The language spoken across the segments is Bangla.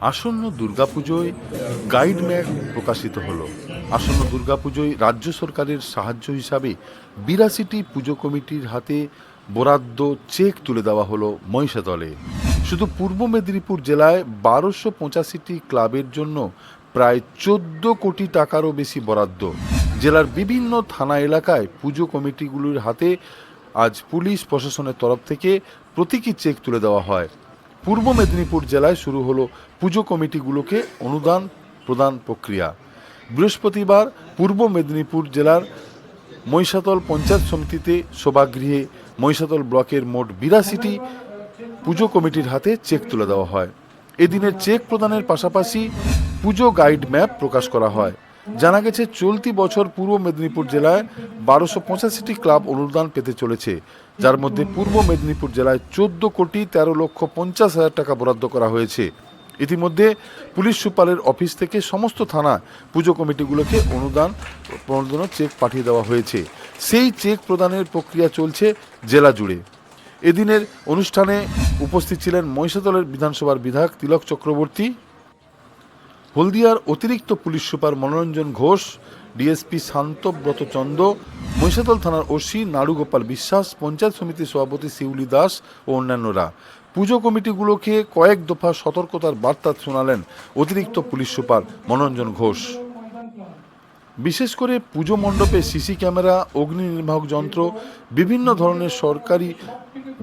আসন্ন দুর্গাপুজোয় গাইড ম্যাপ প্রকাশিত হল। আসন্ন দুর্গাপুজোয় রাজ্য সরকারের সাহায্য হিসাবে বিরাশিটি পুজো কমিটির হাতে বরাদ্দ চেক তুলে দেওয়া হলো মহিষাদলে। শুধু পূর্ব মেদিনীপুর জেলায় বারোশো পঁচাশিটি ক্লাবের জন্য প্রায় চোদ্দ কোটি টাকারও বেশি বরাদ্দ। জেলার বিভিন্ন থানা এলাকায় পুজো কমিটিগুলির হাতে আজ পুলিশ প্রশাসনের তরফ থেকে প্রতীকী চেক তুলে দেওয়া হয়। পূর্ব মেদিনীপুর জেলায় শুরু হলো পুজো কমিটিগুলোকে অনুদান প্রদান প্রক্রিয়া। বৃহস্পতিবার পূর্ব মেদিনীপুর জেলার মহিষাতল পঞ্চায়েত সমিতিতে সভাগৃহে মহিষাতল ব্লকের মোট বিরাশিটি পুজো কমিটির হাতে চেক তুলে দেওয়া হয়। এদিনের চেক প্রদানের পাশাপাশি পুজো গাইড ম্যাপ প্রকাশ করা হয়। জানা গেছে, চলতি বছর পূর্ব মেদিনীপুর জেলায় বারোশো পঁচাশিটি ক্লাব অনুদান পেতে চলেছে। যার মধ্যে পূর্ব মেদিনীপুর জেলায় চোদ্দ কোটি তেরো লক্ষ পঞ্চাশ হাজার টাকা বরাদ্দ করা হয়েছে। ইতিমধ্যে পুলিশ সুপারের অফিস থেকে সমস্ত থানা পুজো কমিটিগুলোকে অনুদান প্রণোদনের চেক পাঠিয়ে দেওয়া হয়েছে। সেই চেক প্রদানের প্রক্রিয়া চলছে জেলা জুড়ে। এদিনের অনুষ্ঠানে উপস্থিত ছিলেন মহিষাদলের বিধানসভার বিধায়ক তিলক চক্রবর্তী হলদিয়ার অতিরিক্ত police super Manoranjan Ghosh, DSP Shantabrata Chanda Mahishadal থানার ওসি নাড়ুগোপাল বিশ্বাস, পঞ্চায়েত সমিতির সভাপতি শিউলি দাস ও অন্যান্যরা। পুজো কমিটিগুলোকে কয়েক দফা সতর্কতার বার্তা শোনালেন অতিরিক্ত পুলিশ সুপার মনোরঞ্জন ঘোষ। বিশেষ করে পুজো মণ্ডপে সিসি ক্যামেরা, অগ্নি নির্বাহক যন্ত্র, বিভিন্ন ধরনের সরকারি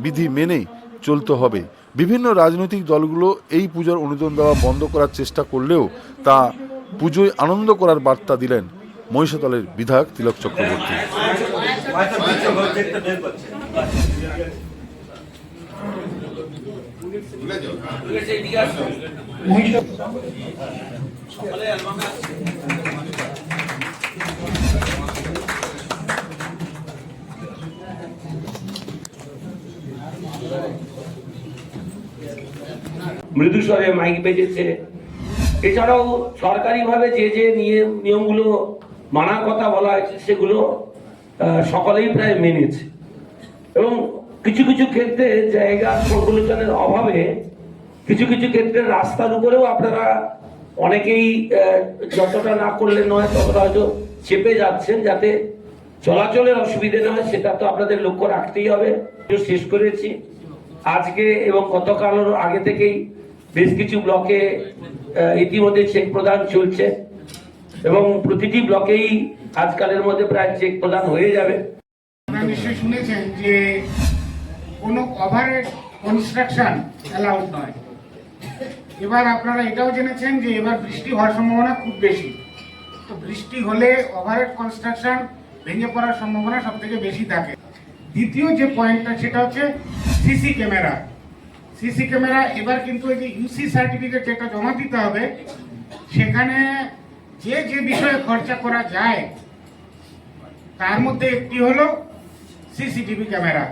বিধি মেনে চলতে হবে। বিভিন্ন রাজনৈতিক দলগুলো এই পুজোর অনুদান দেওয়া বন্ধ করার চেষ্টা করলেও তা পুজোয় আনন্দ করার বার্তা দিলেন মহিষাদলের বিধায়ক তিলক চক্রবর্তী। মৃদুস্বরে মাইক বেজেছে। এছাড়াও সরকারিভাবে যে যে নিয়ম নিয়মগুলো মানার কথা বলা হয়েছে, সেগুলো সকলেই প্রায় মেনেছে। এবং কিছু কিছু ক্ষেত্রে জায়গা সংকলনের অভাবে কিছু কিছু ক্ষেত্রে রাস্তার উপরেও আপনারা অনেকেই যতটা না করলে নয়, ততটা হয়তো চেপে যাচ্ছেন যাতে চলাচলের অসুবিধে না হয়, সেটা তো আপনাদের লক্ষ্য রাখতেই হবে। শেষ করেছি। আজকে এবং গতকাল আগে থেকেই বেশ কিছু ব্লকে ইতিমধ্যে চেক প্রদান চলছে এবং প্রতিটি ব্লকেই আজকালের মধ্যে প্রায় চেক প্রদান হয়ে যাবে। আপনারা নিশ্চয়ই শুনেছেন যে কোনো ওভারের কনস্ট্রাকশন অ্যালাউড নয়। এবার আপনারা এটাও জেনেছেন যে এবার বৃষ্টি হওয়ার সম্ভাবনা খুব বেশি। তো বৃষ্টি হলে ওভারের কনস্ট্রাকশন ভেঙে পড়ার সম্ভাবনা সব থেকে বেশি থাকে। দ্বিতীয় যে পয়েন্টটা সেটা হচ্ছে সিসি ক্যামেরা। সিসি ক্যামেরা এবার কিন্তু ওই যে ইউসি সার্টিফিকেট যেটা জমা দিতে হবে সেখানে যে যে বিষয়ে খরচা করা যায় তার মধ্যে একটি হলো সিসিটিভি ক্যামেরা।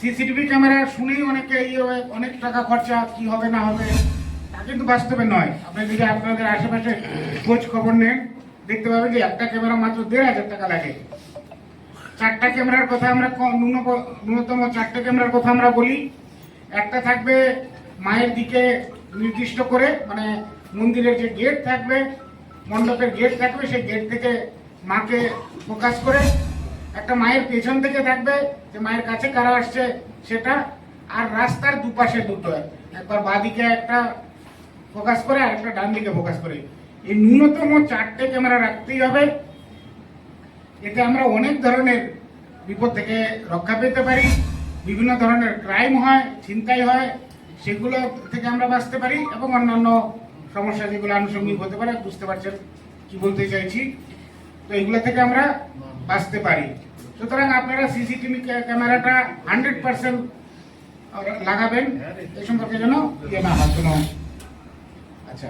সিসিটিভি ক্যামেরা শুনেই অনেকে ইয়ে হয়, অনেক টাকা খরচা কি হবে না হবে তা কিন্তু বাস্তবে নয়। আপনি যদি আপনাদের আশেপাশে খোঁজ খবর নেন দেখতে পাবেন যে একটা ক্যামেরা মাত্র দেড় হাজার টাকা লাগে। চারটা ক্যামেরার কথা আমরা ন্যূনতম চারটে ক্যামেরার কথা আমরা বলি। একটা থাকবে মায়ের দিকে নির্দিষ্ট করে মানে মন্দিরের যে গেট থাকবে, মণ্ডপের গেট থাকবে, সেই গেট থেকে মাকে ফোকাস করে একটা মায়ের পেছন থেকে থাকবে, যে মায়ের কাছে কারা আসছে সেটা, আর রাস্তার দুপাশে দুটো, একবার বাঁদিকে একটা ফোকাস করে, আর একটা ডান দিকে ফোকাস করে। এই ন্যূনতম চারটে ক্যামেরা রাখতেই হবে। এতে আমরা অনেক ধরনের বিপদ থেকে রক্ষা পেতে পারি। বিভিন্ন ধরনের ক্রাইম হয়, ছিনতাই হয়, সেগুলো থেকে আমরা বাঁচতে পারি এবং অন্যান্য সমস্যা যেগুলো আনুষঙ্গিক হতে পারে, বুঝতে পারছেন কি বলতে চাইছি? তো এগুলো থেকে আমরা বাঁচতে পারি। সুতরাং আপনারা সিসিটিভি ক্যামেরাটা হান্ড্রেড পার্সেন্ট লাগাবেন। এ সম্পর্কে যেন ইয়ে না হয়, কোনো আচ্ছা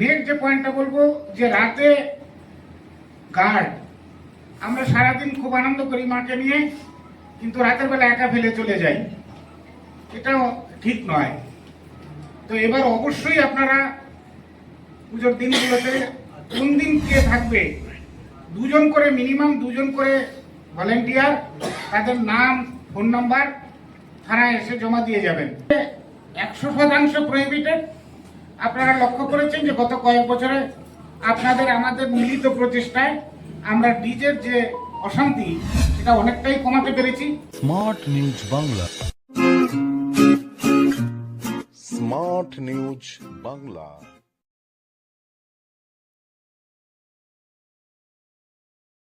নেক্সট যে পয়েন্টটা বলব, যে রাতে গার্ড আমরা সারাদিন খুব আনন্দ করি মাকে নিয়ে। কিন্তু রাতের বেলা একা ফেলে চলে যাই, এটাও ঠিক নয়। তো এবার অবশ্যই আপনারা পুজোর দিনগুলোতে কোন দিন কে থাকবে, দুজন করে মিনিমাম দুজন করে ভলেন্টিয়ার তাদের নাম ফোন নাম্বার থানায় এসে জমা দিয়ে যাবেন। একশো শতাংশ প্রহিবিটেড আপনারা লক্ষ্য করেছেন যে গত কয়েক বছরে আপনাদের আমাদের মিলিত প্রচেষ্টায় আমরা ডিজের যে অশান্তি সেটা অনেকটাই কমাতে পেরেছি। Smart news Bangla. Smart news Bangla.